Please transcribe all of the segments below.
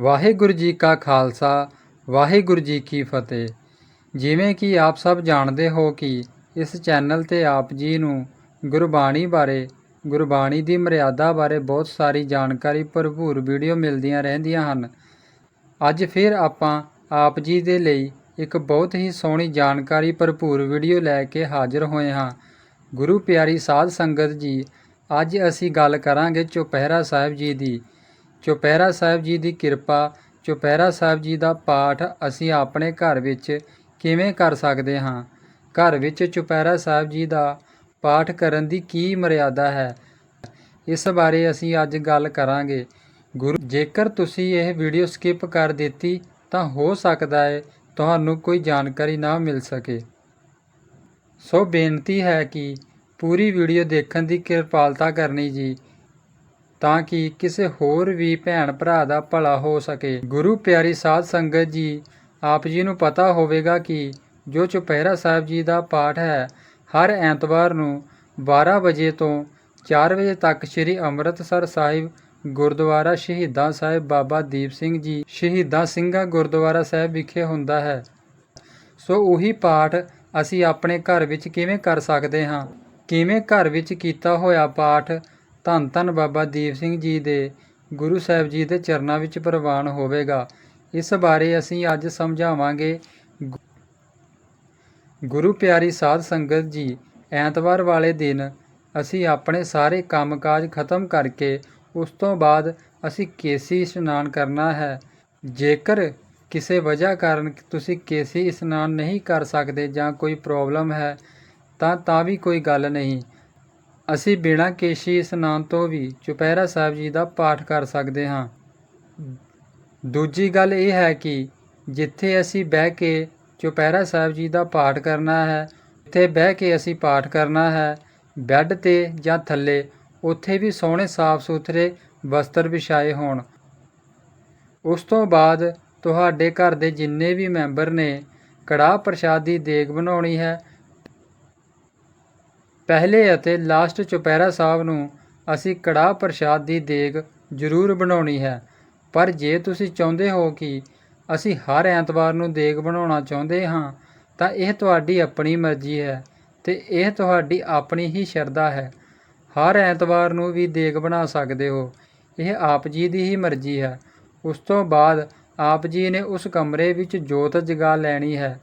ਵਾਹਿਗੁਰੂ ਜੀ ਕਾ ਖਾਲਸਾ, ਵਾਹਿਗੁਰੂ ਜੀ ਕੀ ਫਤਿਹ। ਜਿਵੇਂ ਕਿ ਆਪ ਸਭ ਜਾਣਦੇ ਹੋ ਕਿ ਇਸ ਚੈਨਲ ਤੇ ਆਪ ਜੀ ਨੂੰ ਗੁਰਬਾਣੀ ਬਾਰੇ, ਗੁਰਬਾਣੀ ਦੀ ਮਰਿਆਦਾ ਬਾਰੇ ਬਹੁਤ ਸਾਰੀ ਜਾਣਕਾਰੀ, ਭਰਪੂਰ ਵੀਡੀਓ ਮਿਲਦੀਆਂ ਰਹਿੰਦੀਆਂ ਹਨ। ਅੱਜ ਫਿਰ ਆਪਾਂ ਆਪ ਜੀ ਦੇ ਲਈ ਇੱਕ ਬਹੁਤ ਹੀ ਸੋਹਣੀ ਜਾਣਕਾਰੀ, ਭਰਪੂਰ ਵੀਡੀਓ ਲੈ ਕੇ ਹਾਜ਼ਰ ਹੋਏ ਹਾਂ। ਗੁਰੂ ਪਿਆਰੀ ਸਾਧ ਸੰਗਤ ਜੀ, ਅੱਜ ਅਸੀਂ ਗੱਲ ਕਰਾਂਗੇ ਚੁਪਹਿਰਾ ਸਾਹਿਬ ਜੀ ਦੀ। ਚੁਪਹਿਰਾ ਸਾਹਿਬ ਜੀ ਦੀ ਕਿਰਪਾ, ਚੁਪਹਿਰਾ ਸਾਹਿਬ ਜੀ ਦਾ ਪਾਠ ਅਸੀਂ ਆਪਣੇ ਘਰ ਵਿੱਚ ਕਿਵੇਂ ਕਰ ਸਕਦੇ ਹਾਂ? ਘਰ ਵਿੱਚ ਚੁਪਹਿਰਾ ਸਾਹਿਬ ਜੀ ਦਾ ਪਾਠ ਕਰਨ ਦੀ ਕੀ ਮਰਿਆਦਾ ਹੈ? ਇਸ ਬਾਰੇ ਅਸੀਂ ਅੱਜ ਗੱਲ ਕਰਾਂਗੇ। ਗੁਰੂ, ਜੇਕਰ ਤੁਸੀਂ ਇਹ ਵੀਡੀਓ ਸਕਿਪ ਕਰ ਦਿੱਤੀ, ਤਾਂ ਹੋ ਸਕਦਾ ਹੈ ਤੁਹਾਨੂੰ ਕੋਈ ਜਾਣਕਾਰੀ ਨਾ ਮਿਲ ਸਕੇ। ਸੋ ਬੇਨਤੀ ਹੈ ਕਿ ਪੂਰੀ ਵੀਡੀਓ ਦੇਖਣ ਦੀ ਕਿਰਪਾਲਤਾ ਕਰਨੀ ਜੀ। ਤਾਂ ਕਿ ਕਿਸੇ ਹੋਰ ਵੀ ਭੈਣ ਭਰਾ ਦਾ ਭਲਾ ਹੋ ਸਕੇ। ਗੁਰੂ ਪਿਆਰੀ ਸਾਧ ਸੰਗਤ ਜੀ, ਆਪ ਜੀ ਨੂੰ ਪਤਾ ਹੋਵੇਗਾ ਕਿ ਜੋ ਚੁਪਹਿਰਾ ਸਾਹਿਬ ਜੀ ਦਾ ਪਾਠ ਹੈ, ਹਰ ਐਤਵਾਰ ਨੂੰ 12 ਵਜੇ ਤੋਂ 4 ਵਜੇ ਤੱਕ ਸ੍ਰੀ ਅੰਮ੍ਰਿਤਸਰ ਸਾਹਿਬ ਗੁਰਦੁਆਰਾ ਸ਼ਹੀਦਾਂ ਸਾਹਿਬ ਬਾਬਾ ਦੀਪ ਸਿੰਘ ਜੀ, ਸ਼ਹੀਦਾਂ ਸਿੰਘਾਂ ਗੁਰਦੁਆਰਾ ਸਾਹਿਬ ਵਿਖੇ ਹੁੰਦਾ ਹੈ। ਸੋ ਉਹੀ ਪਾਠ ਅਸੀਂ ਆਪਣੇ ਘਰ ਵਿੱਚ ਕਿਵੇਂ ਕਰ ਸਕਦੇ ਹਾਂ? ਕਿਵੇਂ ਘਰ ਵਿੱਚ ਕੀਤਾ ਹੋਇਆ ਪਾਠ ਧੰਨ ਧੰਨ ਬਾਬਾ ਦੀਪ ਸਿੰਘ ਜੀ ਦੇ ਗੁਰੂ ਸਾਹਿਬ ਜੀ ਦੇ ਚਰਨਾਂ ਵਿੱਚ ਪ੍ਰਵਾਨ ਹੋਵੇਗਾ। ਇਸ ਬਾਰੇ ਅਸੀਂ ਅੱਜ ਸਮਝਾਵਾਂਗੇ। ਗੁ- ਗੁਰੂ ਪਿਆਰੀ ਸਾਧ ਸੰਗਤ ਜੀ, ਐਤਵਾਰ ਵਾਲੇ ਦਿਨ ਅਸੀਂ ਆਪਣੇ ਸਾਰੇ ਕੰਮਕਾਜ ਖਤਮ ਕਰਕੇ ਉਸ ਤੋਂ ਬਾਅਦ ਅਸੀਂ ਕੇਸੀ ਇਸ਼ਨਾਨ ਕਰਨਾ ਹੈ। ਜੇਕਰ ਕਿਸੇ ਵਜ੍ਹਾ ਕਾਰਨ ਤੁਸੀਂ ਕੇਸੀ ਇਸ਼ਨਾਨ ਨਹੀਂ ਕਰ ਸਕਦੇ ਜਾਂ ਕੋਈ ਪ੍ਰੋਬਲਮ ਹੈ, ਤਾਂ ਤਾਂ ਵੀ ਕੋਈ ਗੱਲ ਨਹੀਂ। ਅਸੀਂ ਬਿਨਾਂ ਕੇਸ਼ੀ ਇਸ਼ਨਾਨ ਤੋਂ ਵੀ ਚੁਪਹਿਰਾ ਸਾਹਿਬ ਜੀ ਦਾ ਪਾਠ ਕਰ ਸਕਦੇ ਹਾਂ। ਦੂਜੀ ਗੱਲ ਇਹ ਹੈ ਕਿ ਜਿੱਥੇ ਅਸੀਂ ਬਹਿ ਕੇ ਚੁਪਹਿਰਾ ਸਾਹਿਬ ਜੀ ਦਾ ਪਾਠ ਕਰਨਾ ਹੈ ਉੱਥੇ ਬਹਿ ਕੇ ਅਸੀਂ ਪਾਠ ਕਰਨਾ ਹੈ, ਬੈੱਡ ਤੇ ਜਾਂ ਥੱਲੇ, ਉੱਥੇ ਵੀ ਸੋਹਣੇ ਸਾਫ਼ ਸੁਥਰੇ ਵਸਤਰ ਵਿਛਾਏ ਹੋਣ। ਉਸ ਤੋਂ ਬਾਅਦ ਤੁਹਾਡੇ ਘਰ ਦੇ ਜਿੰਨੇ ਵੀ ਮੈਂਬਰ ਨੇ, ਕੜਾਹ ਪ੍ਰਸ਼ਾਦ ਦੀ ਦੇਗ ਬਣਾਉਣੀ ਹੈ ਪਹਿਲੇ ਅਤੇ ਲਾਸਟ ਚੁਪਹਿਰਾ ਸਾਹਿਬ ਨੂੰ ਅਸੀਂ ਕੜਾਹ ਪ੍ਰਸ਼ਾਦ ਦੀ ਦੇਗ ਜ਼ਰੂਰ ਬਣਾਉਣੀ ਹੈ। ਪਰ ਜੇ ਤੁਸੀਂ ਚਾਹੁੰਦੇ ਹੋ ਕਿ ਅਸੀਂ ਹਰ ਐਤਵਾਰ ਨੂੰ ਦੇਗ ਬਣਾਉਣਾ ਚਾਹੁੰਦੇ ਹਾਂ, ਤਾਂ ਇਹ ਤੁਹਾਡੀ ਆਪਣੀ ਮਰਜ਼ੀ ਹੈ ਤੇ ਇਹ ਤੁਹਾਡੀ ਆਪਣੀ ਹੀ ਸ਼ਰਧਾ ਹੈ। ਹਰ ਐਤਵਾਰ ਨੂੰ ਵੀ ਦੇਗ ਬਣਾ ਸਕਦੇ ਹੋ। ਇਹ ਆਪ ਜੀ ਦੀ ਹੀ ਮਰਜ਼ੀ ਹੈ। ਉਸ ਤੋਂ ਬਾਅਦ ਆਪ ਜੀ ਨੇ ਉਸ ਕਮਰੇ ਵਿੱਚ ਜੋਤ ਜਗਾ ਲੈਣੀ ਹੈ।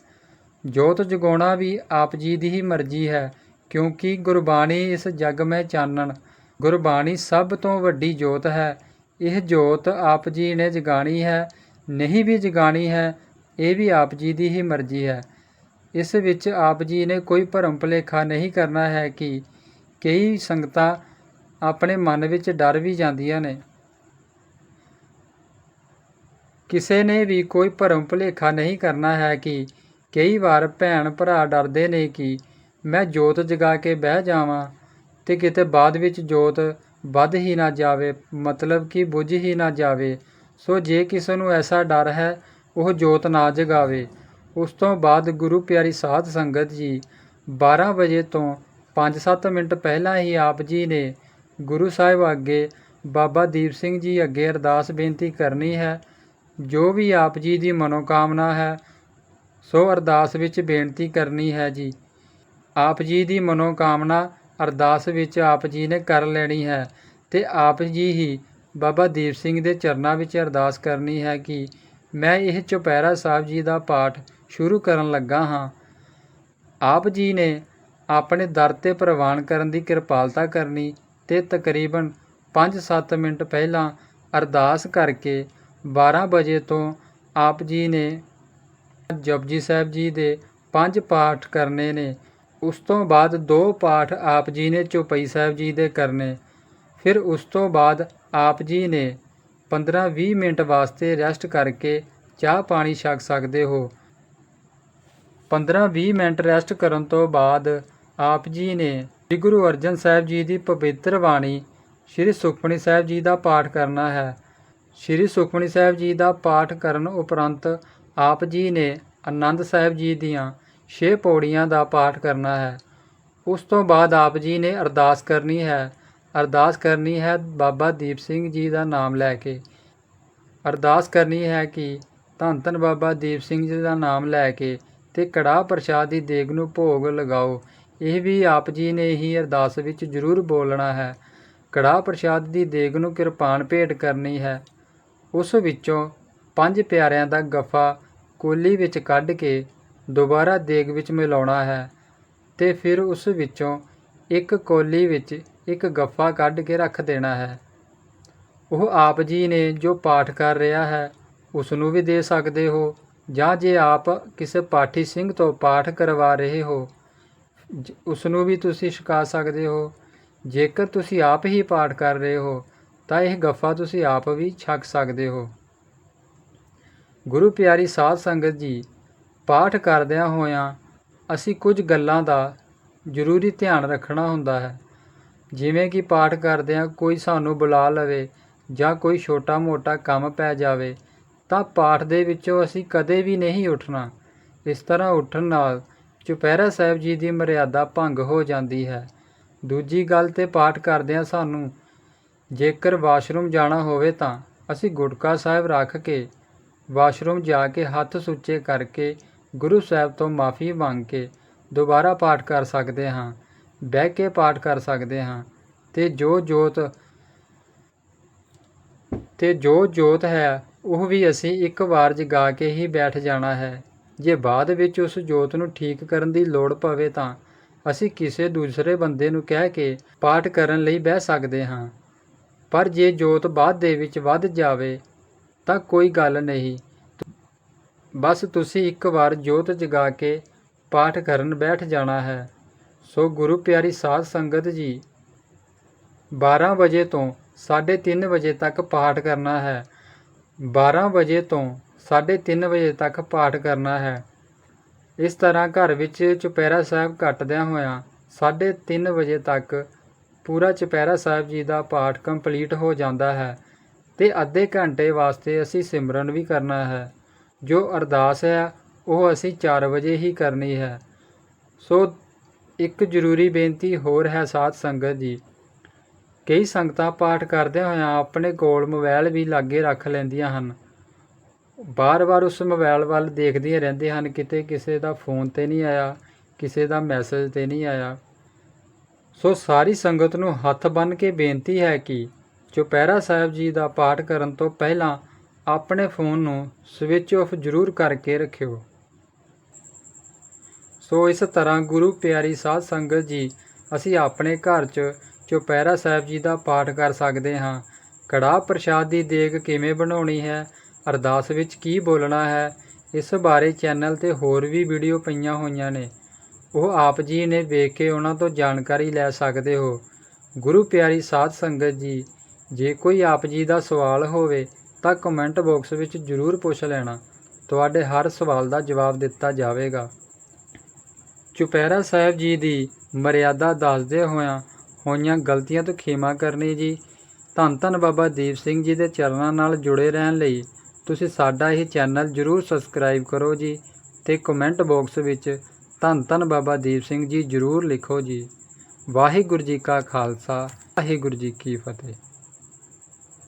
ਜੋਤ ਜਗਾਉਣਾ ਵੀ ਆਪ ਜੀ ਦੀ ਹੀ ਮਰਜ਼ੀ ਹੈ ਕਿਉਂਕਿ ਗੁਰਬਾਣੀ ਇਸ ਜਗ ਮੈਂ ਚਾਨਣ। ਗੁਰਬਾਣੀ ਸਭ ਤੋਂ ਵੱਡੀ ਜੋਤ ਹੈ। ਇਹ ਜੋਤ ਆਪ ਜੀ ਨੇ ਜਗਾਣੀ ਹੈ, ਨਹੀਂ ਵੀ ਜਗਾਣੀ ਹੈ, ਇਹ ਵੀ ਆਪ ਜੀ ਦੀ ਹੀ ਮਰਜ਼ੀ ਹੈ। ਇਸ ਵਿੱਚ ਆਪ ਜੀ ਨੇ ਕੋਈ ਭਰਮ ਭੁਲੇਖਾ ਨਹੀਂ ਕਰਨਾ ਹੈ ਕਿ ਕਈ ਸੰਗਤਾਂ ਆਪਣੇ ਮਨ ਵਿੱਚ ਡਰ ਵੀ ਜਾਂਦੀਆਂ ਨੇ। ਕਿਸੇ ਨੇ ਵੀ ਕੋਈ ਭਰਮ ਭੁਲੇਖਾ ਨਹੀਂ ਕਰਨਾ ਹੈ ਕਿ ਕਈ ਵਾਰ ਭੈਣ ਭਰਾ ਡਰਦੇ ਨੇ ਕਿ ਮੈਂ ਜੋਤ ਜਗਾ ਕੇ ਬਹਿ ਜਾਵਾਂ ਅਤੇ ਕਿਤੇ ਬਾਅਦ ਵਿੱਚ ਜੋਤ ਵੱਧ ਹੀ ਨਾ ਜਾਵੇ, ਮਤਲਬ ਕਿ ਬੁਝ ਹੀ ਨਾ ਜਾਵੇ। ਸੋ ਜੇ ਕਿਸੇ ਨੂੰ ਐਸਾ ਡਰ ਹੈ, ਉਹ ਜੋਤ ਨਾ ਜਗਾਵੇ। ਉਸ ਤੋਂ ਬਾਅਦ ਗੁਰੂ ਪਿਆਰੀ ਸਾਧ ਸੰਗਤ ਜੀ 12 ਵਜੇ ਤੋਂ 5-7 ਮਿੰਟ ਪਹਿਲਾਂ ਹੀ ਆਪ ਜੀ ਨੇ ਗੁਰੂ ਸਾਹਿਬ ਅੱਗੇ ਬਾਬਾ ਦੀਪ ਸਿੰਘ ਜੀ ਅੱਗੇ ਅਰਦਾਸ ਬੇਨਤੀ ਕਰਨੀ ਹੈ, ਜੋ ਵੀ ਆਪ ਜੀ ਦੀ ਮਨੋਕਾਮਨਾ ਹੈ, ਸੋ ਅਰਦਾਸ ਵਿੱਚ ਬੇਨਤੀ ਕਰਨੀ ਹੈ ਜੀ। ਆਪ ਜੀ ਦੀ ਮਨੋਕਾਮਨਾ ਅਰਦਾਸ ਵਿੱਚ ਆਪ ਜੀ ਨੇ ਕਰ ਲੈਣੀ ਹੈ ਤੇ ਆਪ ਜੀ ਹੀ ਬਾਬਾ ਦੀਪ ਸਿੰਘ ਦੇ ਚਰਨਾਂ ਵਿੱਚ ਅਰਦਾਸ ਕਰਨੀ ਹੈ ਕਿ ਮੈਂ ਇਹ ਚੁਪਹਿਰਾ ਸਾਹਿਬ ਜੀ ਦਾ ਪਾਠ ਸ਼ੁਰੂ ਕਰਨ ਲੱਗਾ ਹਾਂ। ਆਪ ਜੀ ਨੇ ਆਪਣੇ ਦਰ ਤੇ ਪ੍ਰਵਾਨ ਕਰਨ ਦੀ ਕਿਰਪਾਲਤਾ ਕਰਨੀ ਤੇ ਤਕਰੀਬਨ 5-7 ਮਿੰਟ ਪਹਿਲਾਂ ਅਰਦਾਸ ਕਰਕੇ 12 ਵਜੇ ਤੋਂ ਆਪ ਜੀ ਨੇ ਜਪਜੀ ਸਾਹਿਬ ਜੀ ਦੇ ਪੰਜ ਪਾਠ ਕਰਨੇ ਨੇ। ਉਸ ਤੋਂ ਬਾਅਦ ਦੋ ਪਾਠ ਆਪ ਜੀ ਨੇ ਚੌਪਈ ਸਾਹਿਬ ਜੀ ਦੇ ਕਰਨੇ। ਫਿਰ ਉਸ ਤੋਂ ਬਾਅਦ ਆਪ ਜੀ ਨੇ 15-20 ਮਿੰਟ ਵਾਸਤੇ ਰੈਸਟ ਕਰਕੇ ਚਾਹ ਪਾਣੀ ਛਕ ਸਕਦੇ ਹੋ। 15-20 ਮਿੰਟ ਰੈਸਟ ਕਰਨ ਤੋਂ ਬਾਅਦ ਆਪ ਜੀ ਨੇ ਸ੍ਰੀ ਗੁਰੂ ਅਰਜਨ ਸਾਹਿਬ ਜੀ ਦੀ ਪਵਿੱਤਰ ਬਾਣੀ ਸ੍ਰੀ ਸੁਖਮਨੀ ਸਾਹਿਬ ਜੀ ਦਾ ਪਾਠ ਕਰਨਾ ਹੈ। ਸ੍ਰੀ ਸੁਖਮਨੀ ਸਾਹਿਬ ਜੀ ਦਾ ਪਾਠ ਕਰਨ ਉਪਰੰਤ ਆਪ ਜੀ ਨੇ ਆਨੰਦ ਸਾਹਿਬ ਜੀ ਦੀਆਂ ਛੇ ਪੌੜੀਆਂ ਦਾ ਪਾਠ ਕਰਨਾ ਹੈ। ਉਸ ਤੋਂ ਬਾਅਦ ਆਪ ਜੀ ਨੇ ਅਰਦਾਸ ਕਰਨੀ ਹੈ। ਅਰਦਾਸ ਕਰਨੀ ਹੈ ਬਾਬਾ ਦੀਪ ਸਿੰਘ ਜੀ ਦਾ ਨਾਮ ਲੈ ਕੇ। ਅਰਦਾਸ ਕਰਨੀ ਹੈ ਕਿ ਧੰਨ ਧੰਨ ਬਾਬਾ ਦੀਪ ਸਿੰਘ ਜੀ ਦਾ ਨਾਮ ਲੈ ਕੇ ਤੇ ਕੜਾਹ ਪ੍ਰਸ਼ਾਦ ਦੀ ਦੇਗ ਨੂੰ ਭੋਗ ਲਗਾਓ। ਇਹ ਵੀ ਆਪ ਜੀ ਨੇ ਹੀ ਅਰਦਾਸ ਵਿੱਚ ਜ਼ਰੂਰ ਬੋਲਣਾ ਹੈ। ਕੜਾਹ ਪ੍ਰਸ਼ਾਦ ਦੀ ਦੇਗ ਨੂੰ ਕਿਰਪਾਨ ਭੇਟ ਕਰਨੀ ਹੈ। ਉਸ ਵਿੱਚੋਂ ਪੰਜ ਪਿਆਰਿਆਂ ਦਾ ਗੱਫਾ ਕੋਲੀ ਵਿੱਚ ਕੱਢ ਕੇ ਦੁਬਾਰਾ ਦੇਗ ਵਿੱਚ ਮਿਲਾਉਣਾ ਹੈ ਤੇ ਫਿਰ ਉਸ ਵਿੱਚੋਂ ਇੱਕ ਕੋਲੀ ਵਿੱਚ ਇੱਕ ਗੱਫਾ ਕੱਢ ਕੇ ਰੱਖ ਦੇਣਾ ਹੈ। ਉਹ ਆਪ ਜੀ ਨੇ ਜੋ ਪਾਠ ਕਰ ਰਿਹਾ ਹੈ ਉਸ ਨੂੰ ਵੀ ਦੇ ਸਕਦੇ ਹੋ ਜਾਂ ਜੇ ਆਪ ਕਿਸੇ ਪਾਠੀ ਸਿੰਘ ਤੋਂ ਪਾਠ ਕਰਵਾ ਰਹੇ ਹੋ, ਜ- ਉਸ ਨੂੰ ਵੀ ਤੁਸੀਂ ਛਕਾ ਸਕਦੇ ਹੋ। ਜੇਕਰ ਤੁਸੀਂ ਆਪ ਹੀ ਪਾਠ ਕਰ ਰਹੇ ਹੋ, ਤਾਂ ਇਹ ਗੱਫਾ ਤੁਸੀਂ ਆਪ ਵੀ ਛਕ ਸਕਦੇ ਹੋ। ਗੁਰੂ ਪਿਆਰੀ ਸਾਧ ਸੰਗਤ ਜੀ ਪਾਠ ਕਰਦਿਆਂ ਹੋਇਆਂ ਅਸੀਂ ਕੁਝ ਗੱਲਾਂ ਦਾ ਜ਼ਰੂਰੀ ਧਿਆਨ ਰੱਖਣਾ ਹੁੰਦਾ ਹੈ। ਜਿਵੇਂ ਕਿ ਪਾਠ ਕਰਦਿਆਂ ਕੋਈ ਸਾਨੂੰ ਬੁਲਾ ਲਵੇ ਜਾਂ ਕੋਈ ਛੋਟਾ-ਮੋਟਾ ਕੰਮ ਪੈ ਜਾਵੇ, ਤਾਂ ਪਾਠ ਦੇ ਵਿੱਚੋਂ ਅਸੀਂ ਕਦੇ ਵੀ ਨਹੀਂ ਉੱਠਣਾ। ਇਸ ਤਰ੍ਹਾਂ ਉੱਠਣ ਨਾਲ ਚੁਪਹਿਰਾ ਸਾਹਿਬ ਜੀ ਦੀ ਮਰਿਆਦਾ ਭੰਗ ਹੋ ਜਾਂਦੀ ਹੈ। ਦੂਜੀ ਗੱਲ ਤੇ ਪਾਠ ਕਰਦਿਆਂ ਸਾਨੂੰ ਜੇਕਰ ਵਾਸ਼ਰੂਮ ਜਾਣਾ ਹੋਵੇ ਤਾਂ ਅਸੀਂ ਗੁਟਕਾ ਸਾਹਿਬ ਰੱਖ ਕੇ ਵਾਸ਼ਰੂਮ ਜਾ ਕੇ ਹੱਥ ਸੁੱਚੇ ਕਰਕੇ ਗੁਰੂ ਸਾਹਿਬ ਤੋਂ ਮਾਫੀ ਮੰਗ ਕੇ ਦੁਬਾਰਾ ਪਾਠ ਕਰ ਸਕਦੇ ਹਾਂ, ਬਹਿ ਕੇ ਪਾਠ ਕਰ ਸਕਦੇ ਹਾਂ। ਤੇ ਜੋ ਜੋਤ, ਤੇ ਜੋ ਜੋਤ ਹੈ, ਉਹ ਵੀ ਅਸੀਂ ਇੱਕ ਵਾਰ ਜਗਾ ਕੇ ਹੀ ਬੈਠ ਜਾਣਾ ਹੈ। ਜੇ ਬਾਅਦ ਵਿੱਚ ਉਸ ਜੋਤ ਨੂੰ ਠੀਕ ਕਰਨ ਦੀ ਲੋੜ ਪਵੇ ਤਾਂ ਅਸੀਂ ਕਿਸੇ ਦੂਸਰੇ ਬੰਦੇ ਨੂੰ ਕਹਿ ਕੇ ਪਾਠ ਕਰਨ ਲਈ ਬਹਿ ਸਕਦੇ ਹਾਂ। ਪਰ ਜੇ ਜੋਤ ਬਾਅਦ ਦੇ ਵਿੱਚ ਵੱਧ ਜਾਵੇ ਤਾਂ ਕੋਈ ਗੱਲ ਨਹੀਂ। ਬਸ ਤੁਸੀਂ ਇੱਕ ਵਾਰ ਜੋਤ ਜਗਾ ਕੇ ਪਾਠ ਕਰਨ ਬੈਠ ਜਾਣਾ ਹੈ। ਸੋ ਗੁਰੂ ਪਿਆਰੀ ਸਾਧ ਸੰਗਤ ਜੀ 12 ਵਜੇ ਤੋਂ 3:30 ਵਜੇ ਤੱਕ ਪਾਠ ਕਰਨਾ ਹੈ। 12 ਵਜੇ ਤੋਂ 3:30 ਵਜੇ ਤੱਕ ਪਾਠ ਕਰਨਾ ਹੈ। ਇਸ ਤਰ੍ਹਾਂ ਘਰ ਵਿੱਚ ਚੁਪਹਿਰਾ ਸਾਹਿਬ ਕੱਟਦਿਆਂ ਹੋਇਆਂ 3:30 ਵਜੇ ਤੱਕ ਪੂਰਾ ਚੁਪਹਿਰਾ ਸਾਹਿਬ ਜੀ ਦਾ ਪਾਠ ਕੰਪਲੀਟ ਹੋ ਜਾਂਦਾ ਹੈ ਤੇ ਅੱਧੇ ਘੰਟੇ ਵਾਸਤੇ ਅਸੀਂ ਸਿਮਰਨ ਵੀ ਕਰਨਾ ਹੈ। ਜੋ ਅਰਦਾਸ ਹੈ, ਉਹ ਅਸੀਂ 4 ਵਜੇ ਹੀ ਕਰਨੀ ਹੈ। ਸੋ ਇੱਕ ਜ਼ਰੂਰੀ ਬੇਨਤੀ ਹੋਰ ਹੈ ਸਾਧ ਸੰਗਤ ਜੀ। ਕਈ ਸੰਗਤਾਂ ਪਾਠ ਕਰਦਿਆਂ ਹੋਇਆਂ ਆਪਣੇ ਕੋਲ ਮੋਬਾਈਲ ਵੀ ਲਾਗੇ ਰੱਖ ਲੈਂਦੀਆਂ ਹਨ। ਬਾਰ-ਬਾਰ ਉਸ ਮੋਬਾਈਲ ਵੱਲ ਦੇਖਦੀਆਂ ਰਹਿੰਦੇ ਹਨ, ਕਿਤੇ ਕਿਸੇ ਦਾ ਫੋਨ ਤੇ ਨਹੀਂ ਆਇਆ, ਕਿਸੇ ਦਾ ਮੈਸੇਜ ਤੇ ਨਹੀਂ ਆਇਆ। ਸੋ ਸਾਰੀ ਸੰਗਤ ਨੂੰ ਹੱਥ ਬੰਨ੍ਹ ਕੇ ਬੇਨਤੀ ਹੈ ਕਿ ਚੁਪਹਿਰਾ ਸਾਹਿਬ ਜੀ ਦਾ ਪਾਠ ਕਰਨ ਤੋਂ ਪਹਿਲਾਂ ਆਪਣੇ ਫੋਨ ਨੂੰ ਸਵਿਚ ਆਫ ਜ਼ਰੂਰ ਕਰਕੇ ਰੱਖਿਓ। ਸੋ ਇਸ ਤਰ੍ਹਾਂ ਗੁਰੂ ਪਿਆਰੀ ਸਾਧ ਸੰਗਤ ਜੀ, ਅਸੀਂ ਆਪਣੇ ਘਰ 'ਚ ਚੁਪਹਿਰਾ ਸਾਹਿਬ ਜੀ ਦਾ ਪਾਠ ਕਰ ਸਕਦੇ ਹਾਂ। ਕੜਾਹ ਪ੍ਰਸ਼ਾਦ ਦੀ ਦੇਗ ਕਿਵੇਂ ਬਣਾਉਣੀ ਹੈ? ਅਰਦਾਸ ਵਿੱਚ ਕੀ ਬੋਲਣਾ ਹੈ? ਇਸ ਬਾਰੇ ਚੈਨਲ ਤੇ ਹੋਰ ਵੀ ਵੀਡੀਓ ਪਈਆਂ ਹੋਈਆਂ ਨੇ। ਉਹ ਆਪ ਜੀ ਨੇ ਵੇਖ ਕੇ ਉਹਨਾਂ ਤੋਂ ਜਾਣਕਾਰੀ ਲੈ ਸਕਦੇ ਹੋ। ਗੁਰੂ ਪਿਆਰੀ ਸਾਧ ਸੰਗਤ ਜੀ, ਜੇ ਕੋਈ ਆਪ ਜੀ ਦਾ ਸਵਾਲ ਹੋਵੇ ਤਾਂ ਕਮੈਂਟ ਬਾਕਸ ਵਿੱਚ ਜ਼ਰੂਰ ਪੁੱਛ ਲੈਣਾ। ਤੁਹਾਡੇ ਹਰ ਸਵਾਲ ਦਾ ਜਵਾਬ ਦਿੱਤਾ ਜਾਵੇਗਾ। ਚੁਪਹਿਰਾ ਸਾਹਿਬ ਜੀ ਦੀ ਮਰਿਆਦਾ ਦੱਸਦੇ ਹੋਇਆਂ ਹੋਈਆਂ ਗਲਤੀਆਂ ਤੋਂ ਖੇਮਾ ਕਰਨੀ ਜੀ। ਧੰਨ ਧੰਨ ਬਾਬਾ ਦੀਪ ਸਿੰਘ ਜੀ ਦੇ ਚਰਨਾਂ ਨਾਲ ਜੁੜੇ ਰਹਿਣ ਲਈ ਤੁਸੀਂ ਸਾਡਾ ਇਹ ਚੈਨਲ ਜਰੂਰ ਸਬਸਕ੍ਰਾਈਬ ਕਰੋ ਜੀ ਤੇ ਕਮੈਂਟ ਬਾਕਸ ਵਿੱਚ ਧੰਨ ਧੰਨ ਬਾਬਾ ਦੀਪ ਸਿੰਘ ਜੀ ਜਰੂਰ ਲਿਖੋ ਜੀ। ਵਾਹਿਗੁਰੂ ਜੀ ਕਾ ਖਾਲਸਾ, ਵਾਹਿਗੁਰੂ ਜੀ ਕੀ ਫਤਿਹ।